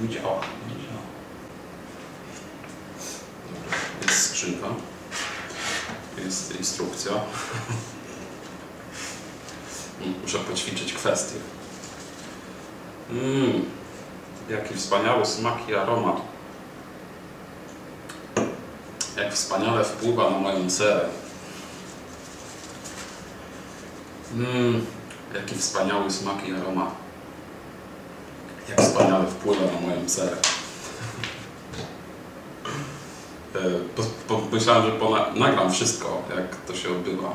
mi działa, mi działa. Dobra, jest skrzynka. Jest instrukcja. Muszę poćwiczyć kwestię. Mmm, jaki wspaniały smak i aromat. Jak wspaniale wpływa na moją cerę. Mmm, jaki wspaniały smak i aromat. Jak wspaniale wpływa na moją cerę. E, po, po, myślałem, że nagram wszystko, jak to się odbywa.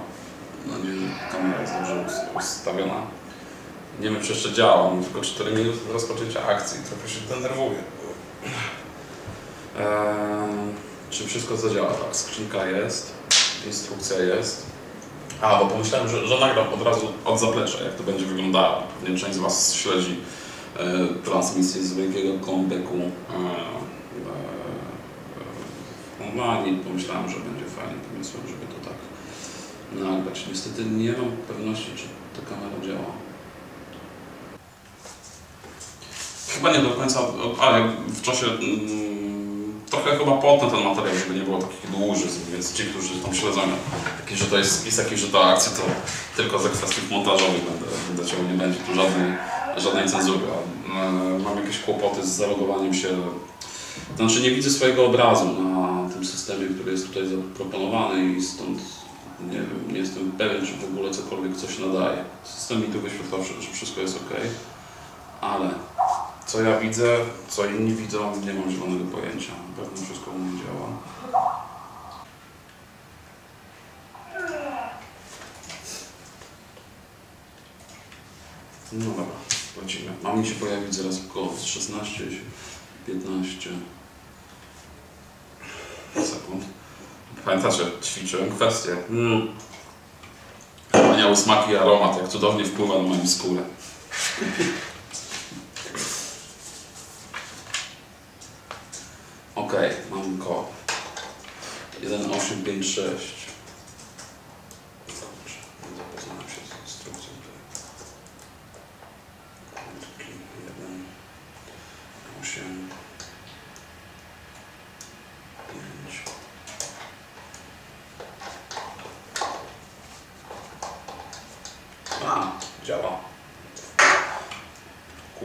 No nie, kamera jest dobrze us- ustawiona. Nie wiem, czy jeszcze działa, mam tylko 4 minuty do rozpoczęcia akcji, trochę się denerwuję. Eee, czy wszystko zadziała? Tak, skrzynka jest, instrukcja jest. A, bo pomyślałem, że, że nagram od razu od zaplecza, jak to będzie wyglądało. Pewnie część z Was śledzi transmisję z wielkiego comebacku. E, e, a nie pomyślałem, że będzie fajnym pomysłem, żeby to tak nagrać. Niestety nie mam pewności, czy ta kamera działa. Chyba nie do końca, ale w czasie mm, trochę chyba potnę ten materiał, żeby nie było takich dłużyzn, więc ci, którzy tam śledzą, taki, że to jest spis jakiś, że to akcji, to tylko ze kwestii montażowych będę, będę ciął, nie będzie tu żadnej, żadnej cenzury. A, e, Mam jakieś kłopoty z zalogowaniem się, znaczy nie widzę swojego obrazu na tym systemie, który jest tutaj zaproponowany i stąd nie wiem, nie jestem pewien, czy w ogóle cokolwiek coś nadaje. System mi tu wyświetlał, że wszystko jest ok, ale co ja widzę, co inni widzą, nie mam zielonego pojęcia. Na pewno wszystko u mnie działa. No dobra, godzina. Ma mi się pojawić zaraz około 16, 15 sekund. Pamiętacie, ćwiczyłem kwestię. Mm. Wspaniały smak i aromat, jak cudownie wpływa na moją skórę. Okej, okay, mam go. 1,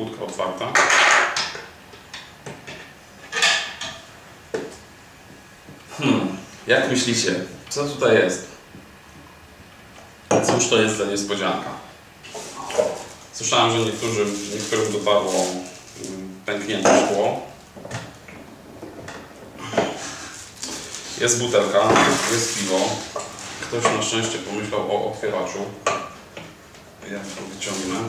Kłódka otwarta. Hmm, jak myślicie, co tutaj jest? Cóż to jest za niespodzianka? Słyszałem, że niektórzy, niektórym dotarło mm, pęknięte szkło. Jest butelka, jest piwo. Ktoś na szczęście pomyślał o otwieraczu. Ja to wyciągnę.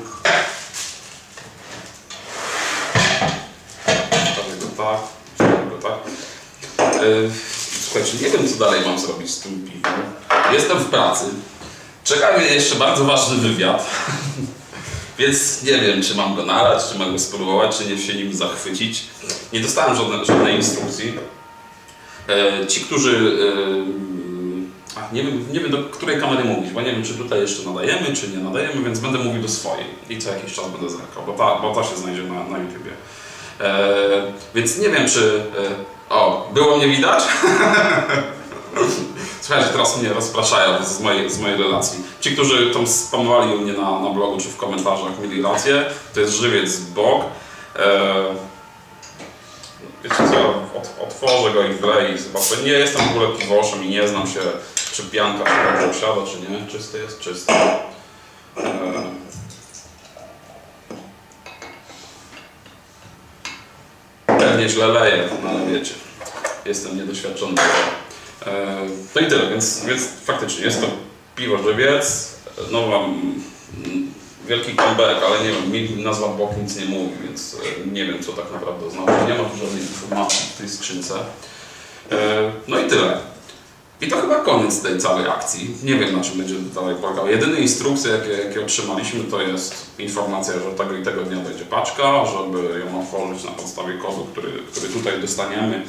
Wstawię go tak, go tak. Yy, Słuchajcie, nie wiem co dalej mam zrobić z tym piwem. Jestem w pracy. Czeka mnie jeszcze bardzo ważny wywiad. Więc nie wiem, czy mam go nalać, czy mam go spróbować, czy nie się nim zachwycić. Nie dostałem żadnej, żadnej instrukcji. E, ci, którzy. E, nie, wiem, nie wiem, do której kamery mówić, bo nie wiem, czy tutaj jeszcze nadajemy, czy nie nadajemy, więc będę mówił do swojej. I co jakiś czas będę zerkał, bo ta, bo ta się znajdzie na, na YouTubie. E, więc nie wiem, czy. E, o, było mnie widać? Słuchajcie, teraz mnie rozpraszają z mojej, z mojej relacji. Ci, którzy tam spamowali mnie na, na blogu czy w komentarzach, mieli rację. To jest żywiec bok. E, wiecie co, Ot, otworzę go i wleję i zobaczę. Nie jestem w ogóle piwoszem i nie znam się, czy pianka się dobrze usiada, czy nie. Czysty jest czysty. E, Pewnie źle leję, no ale wiecie, jestem niedoświadczony. E, No i tyle, więc, więc faktycznie jest to piwo żywiec. No mam mm, wielki comeback, ale nie wiem, mi nazwa Bok nic nie mówi, więc e, nie wiem co tak naprawdę oznacza. Nie ma tu żadnej informacji w tej skrzynce. E, No i tyle. I to chyba koniec tej całej akcji. Nie wiem na czym będzie dalej polegał. Jedyne instrukcje jakie, jakie otrzymaliśmy to jest informacja, że tego i tego dnia będzie paczka, żeby ją otworzyć na podstawie kodu, który, który tutaj dostaniemy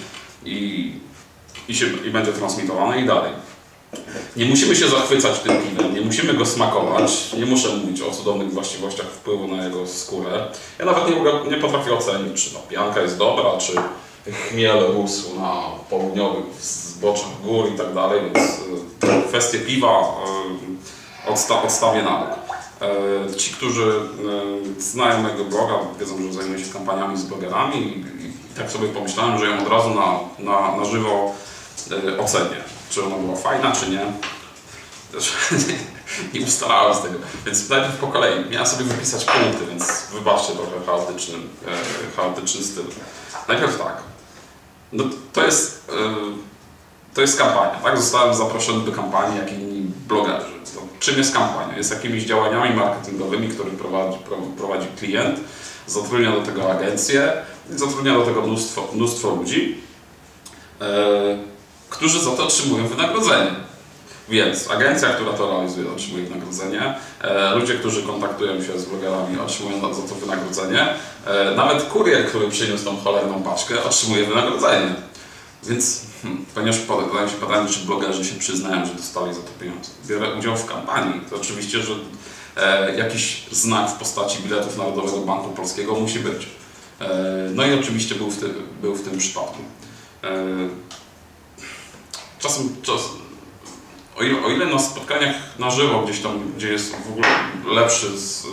i, i, się, i będzie transmitowane i dalej. Nie musimy się zachwycać tym piwem, nie musimy go smakować, nie muszę mówić o cudownych właściwościach wpływu na jego skórę. Ja nawet nie, nie potrafię ocenić, czy no, pianka jest dobra, czy chmiel rósł na południowych zboczach gór i tak dalej, więc y, kwestie piwa y, odsta odstawię na bok. Y, ci, którzy znają mojego bloga, wiedzą, że zajmuję się kampaniami z blogerami i tak sobie pomyślałem, że ją od razu na, na, na żywo ocenię, czy ona była fajna, czy nie. nie ustalałem z tego, więc najpierw po kolei. Miałem sobie wypisać punkty, więc wybaczcie trochę chaotyczny, chaotyczny styl. Najpierw tak. No, to jest, to jest kampania, tak? Zostałem zaproszony do kampanii jak inni blogerzy. To czym jest kampania? Jest jakimiś działaniami marketingowymi, które prowadzi, prowadzi klient, zatrudnia do tego agencję, zatrudnia do tego mnóstwo, mnóstwo ludzi, e, którzy za to otrzymują wynagrodzenie. Więc agencja, która to realizuje, otrzymuje wynagrodzenie. E, ludzie, którzy kontaktują się z blogerami, otrzymują za to wynagrodzenie. E, nawet kurier, który przyniósł tą cholerną paczkę, otrzymuje wynagrodzenie. Więc hmm, ponieważ podają się pytanie, czy blogerzy się przyznają, że dostali za to pieniądze. Biorę udział w kampanii. To oczywiście, że e, jakiś znak w postaci biletów Narodowego Banku Polskiego musi być. E, no i oczywiście był w, ty, był w tym przypadku. E, czasem, czas, o ile, o ile na spotkaniach na żywo, gdzieś tam, gdzie jest w ogóle lepszy, z,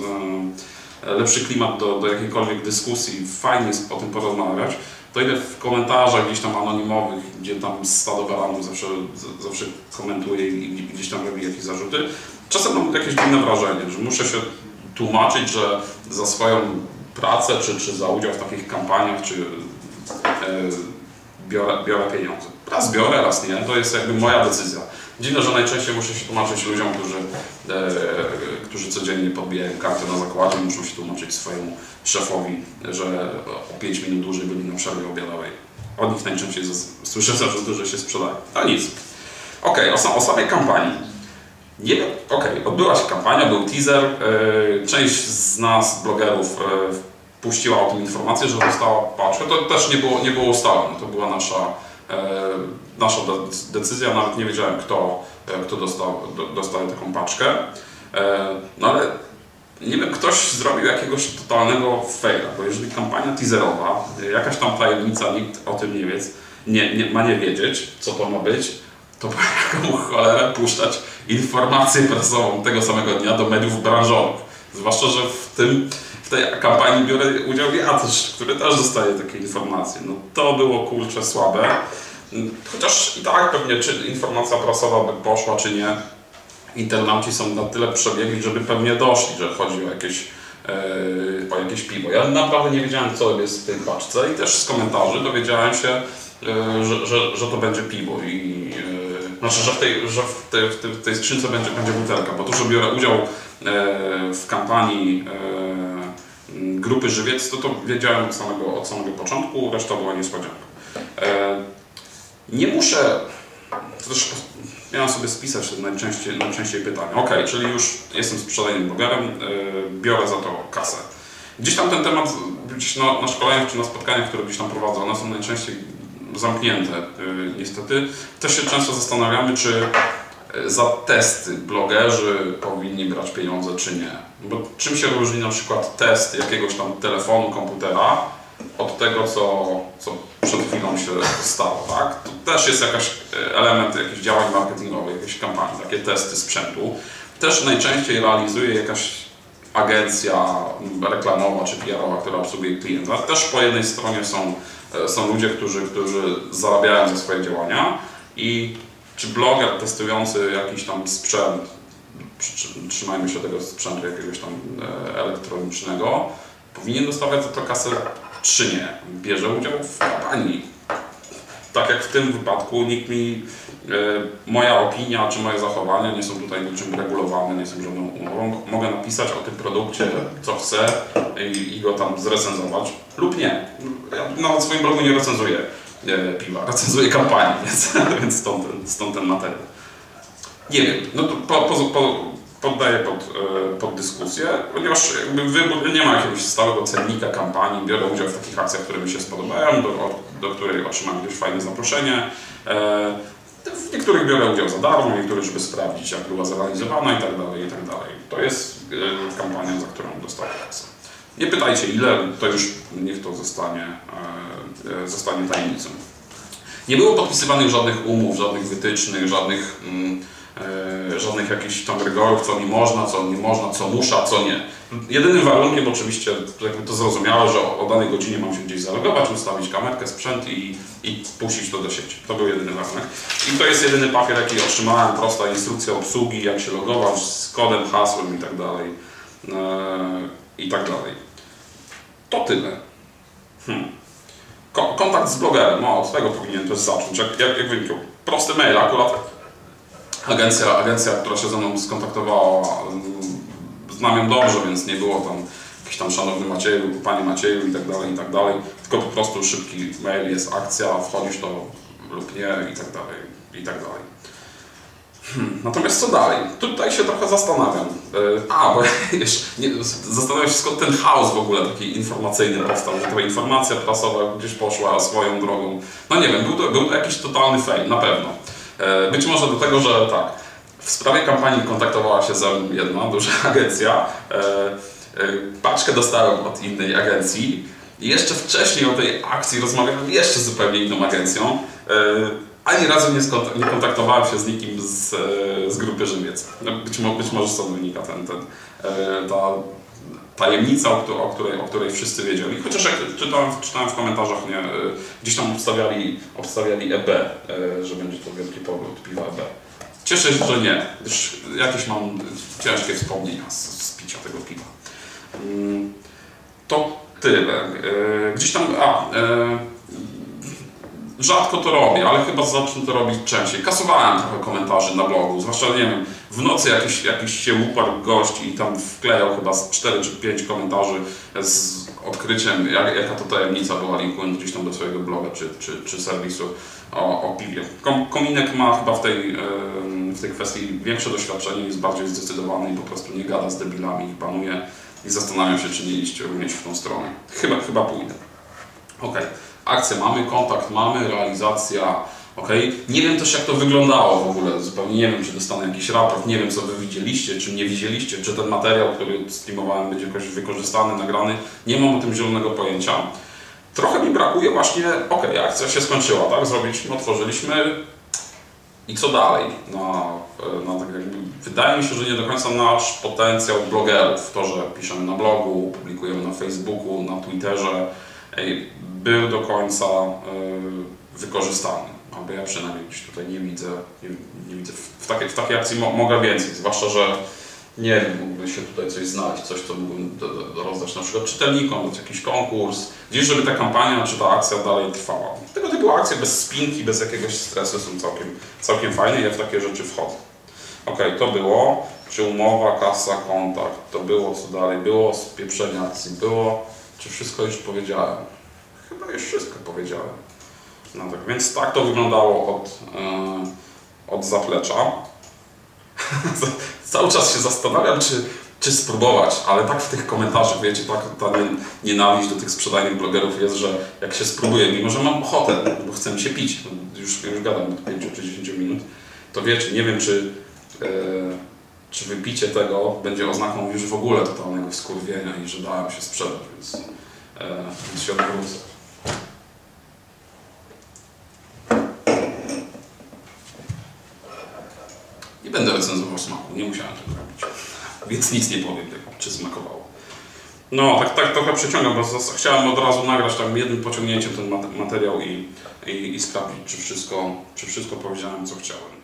e, lepszy klimat do, do jakiejkolwiek dyskusji, fajnie jest o tym porozmawiać, to ile w komentarzach gdzieś tam anonimowych, gdzie tam stado baranów zawsze, zawsze komentuje i gdzieś tam robi jakieś zarzuty, czasem mam jakieś dziwne wrażenie, że muszę się tłumaczyć, że za swoją pracę, czy, czy za udział w takich kampaniach, czy e, biorę, biorę pieniądze. Raz biorę, raz nie, to jest jakby moja decyzja. Dziwne, że najczęściej muszę się tłumaczyć ludziom, którzy, e, którzy codziennie podbijają kartę na zakładzie, muszą się tłumaczyć swojemu szefowi, że o 5 minut dłużej byli na przerwie obiadowej. Od nich najczęściej słyszę zarzuty, że się sprzedają. A nic. Ok, o, o samej kampanii. Nie wiem, ok, odbyła się kampania, był teaser. E, część z nas, blogerów, e, puściła o tym informację, że dostała paczkę. To też nie było, nie było ustalone, to była nasza Nasza decyzja, nawet nie wiedziałem kto, e, kto dostał, dostał taką paczkę. E, no ale nie wiem, ktoś zrobił jakiegoś totalnego faila, bo jeżeli kampania teaserowa, jakaś tam tajemnica, nikt o tym nie wie, nie, nie, ma nie wiedzieć, co to ma być, to po jaką cholerę puszczać informację prasową tego samego dnia do mediów branżowych. Zwłaszcza, że w tym w tej kampanii biorę udział ja też, który też dostaje takie informacje. No to było kurczę słabe. Chociaż i tak pewnie, czy informacja prasowa by poszła, czy nie, internauci są na tyle przebiegli, żeby pewnie doszli, że chodzi o jakieś, yy, o jakieś piwo. Ja naprawdę nie wiedziałem, co jest w tej paczce i też z komentarzy dowiedziałem się, yy, że, że, że to będzie piwo. I, yy, znaczy, że w tej, że w tej, w tej, w tej skrzynce będzie, będzie butelka, bo to, że biorę udział w kampanii grupy żywiec, to to wiedziałem od samego, od samego początku, reszta była niespodzianka. E, nie muszę, to też miałem sobie spisać najczęściej, najczęściej pytania. Ok, czyli już jestem sprzedajnym blogerem, e, biorę za to kasę. Gdzieś tam ten temat, gdzieś na, na szkoleniach czy na spotkaniach, które gdzieś tam prowadzę, one są najczęściej zamknięte e, niestety. Też się często zastanawiamy, czy za testy blogerzy powinni brać pieniądze czy nie. Bo czym się różni na przykład test jakiegoś tam telefonu, komputera od tego, co, co przed chwilą się stało, tak? To też jest jakiś e, element jakichś działań marketingowych, jakiejś kampanii, takie testy sprzętu. Też najczęściej realizuje jakaś agencja reklamowa czy PR-owa, która obsługuje klienta. Też po jednej stronie są, e, są ludzie, którzy, którzy zarabiają za swoje działania i czy bloger testujący jakiś tam sprzęt, trzymajmy się tego sprzętu jakiegoś tam e, elektronicznego, powinien dostawać za to kasę, czy nie. Bierze udział w kampanii. Tak jak w tym wypadku, nikt mi, e, moja opinia czy moje zachowania nie są tutaj niczym regulowane, nie są żadną umową. Mogę napisać o tym produkcie, co chcę i, i go tam zrecenzować lub nie. Ja nawet w swoim blogu nie recenzuję piwa, recenzuje kampanię, więc, więc stąd, stąd ten materiał. Nie wiem, no to po, po, po, poddaję pod, e, pod dyskusję, ponieważ wybór, nie ma jakiegoś stałego cennika kampanii, biorę udział w takich akcjach, które mi się spodobają, do, do której otrzymam jakieś fajne zaproszenie. E, W niektórych biorę udział za darmo, niektórych, żeby sprawdzić, jak była zrealizowana i tak dalej, i tak dalej. To jest e, kampania, za którą dostaję kasę. Nie pytajcie ile, to już niech to zostanie, e, e, zostanie tajemnicą. Nie było podpisywanych żadnych umów, żadnych wytycznych, żadnych, mm, e, żadnych jakichś tam rygorów, co mi można, co nie można, co muszę, a co nie. Jedynym warunkiem oczywiście, jakby to zrozumiałe, że o, danej godzinie mam się gdzieś zalogować, ustawić kamerkę, sprzęt i, i puścić to do sieci. To był jedyny warunek. I to jest jedyny papier, jaki otrzymałem, prosta instrukcja obsługi, jak się logować z kodem, hasłem i tak dalej. I tak dalej. To tyle. Hmm. Ko- kontakt z blogerem, no od tego powinien też zacząć. Jak, jak, jak wynikł? Prosty mail, akurat agencja, agencja, która się ze mną skontaktowała, mm, znam ją dobrze, więc nie było tam jakiś tam szanowny Macieju, panie Macieju i tak dalej, i tak dalej, tylko po prostu szybki mail, jest akcja, wchodzisz to lub nie i tak dalej, i tak dalej. Hmm, Natomiast co dalej? Tutaj się trochę zastanawiam. Yy, A, bo jeszcze zastanawiam się skąd ten chaos w ogóle taki informacyjny powstał, że ta informacja prasowa gdzieś poszła swoją drogą. No nie wiem, był to, był to jakiś totalny fail, na pewno. Yy, Być może do tego, że tak, w sprawie kampanii kontaktowała się ze mną jedna duża agencja. Yy, Paczkę dostałem od innej agencji. Jeszcze wcześniej o tej akcji rozmawiałem jeszcze z zupełnie inną agencją. Ani razu nie, nie kontaktowałem się z nikim z, e, z grupy Żywiec. No, Być, być może stąd wynika ten, ten, e, ta tajemnica, o, któ- o, której, o której wszyscy wiedzieli. Chociaż jak czytałem, czytałem w komentarzach, nie, e, gdzieś tam obstawiali, obstawiali EB, że będzie to wielki powrót piwa EB. Cieszę się, że nie, gdyż jakieś mam ciężkie wspomnienia z, z picia tego piwa. Mm, To tyle. Gdzieś tam, a, Rzadko to robię, ale chyba zacznę to robić częściej. Kasowałem trochę komentarzy na blogu, zwłaszcza nie wiem, w nocy jakiś, jakiś się uparł gość i tam wklejał chyba z 4 czy 5 komentarzy z odkryciem, jak, jaka to tajemnica była, linkując gdzieś tam do swojego bloga czy, czy, czy serwisu o, o piwie. Kom, Kominek ma chyba w tej, w tej kwestii większe doświadczenie, jest bardziej zdecydowany i po prostu nie gada z debilami, ich panuje i zastanawiam się, czy nie iść również w tą stronę. Chyba, chyba pójdę. Okej, akcję mamy, kontakt mamy, realizacja, okej. Nie wiem też jak to wyglądało w ogóle, zupełnie nie wiem, czy dostanę jakiś raport, nie wiem co wy widzieliście, czy nie widzieliście, czy ten materiał, który streamowałem będzie jakoś wykorzystany, nagrany, nie mam o tym zielonego pojęcia. Trochę mi brakuje właśnie, okej, akcja się skończyła, tak, zrobiliśmy, otworzyliśmy i co dalej? No, no, tak jakby, wydaje mi się, że nie do końca nasz potencjał blogerów, to, że piszemy na blogu, publikujemy na Facebooku, na Twitterze, był do końca y, wykorzystany. Albo ja przynajmniej gdzieś tutaj nie widzę, nie, nie widzę w, takiej, w takiej akcji mo, mogę więcej, zwłaszcza, że nie wiem, mógłby się tutaj coś znaleźć, coś, co mógłbym do, do, rozdać na przykład czytelnikom, jakiś konkurs, gdzieś, żeby ta kampania, czy ta akcja dalej trwała. Tego typu akcje bez spinki, bez jakiegoś stresu są całkiem, całkiem fajne i ja w takie rzeczy wchodzę. Ok, to było, czy umowa, kasa, kontakt, to było, co dalej było, spieprzenie akcji było, czy wszystko już powiedziałem? Chyba już wszystko powiedziałem. No tak, więc tak to wyglądało od, e, od zaplecza. Cały czas się zastanawiam, czy, czy spróbować, ale tak w tych komentarzach, wiecie, tak ta nie- nienawiść do tych sprzedajnych blogerów jest, że jak się spróbuję, mimo że mam ochotę, bo chcę się pić, już, już gadam od 5 czy 10 minut, to wiecie, nie wiem, czy, e, czy wypicie tego będzie oznaką już w ogóle totalnego skurwienia i że dałem się sprzedać, więc, e, więc się odwrócę. Nie będę recenzował smaku, nie musiałem tego robić. Więc nic nie powiem, czy smakowało. No, tak, tak trochę przeciągam, bo chciałem od razu nagrać tam jednym pociągnięciem ten mat- materiał i, i, i sprawdzić, czy wszystko, czy wszystko powiedziałem, co chciałem.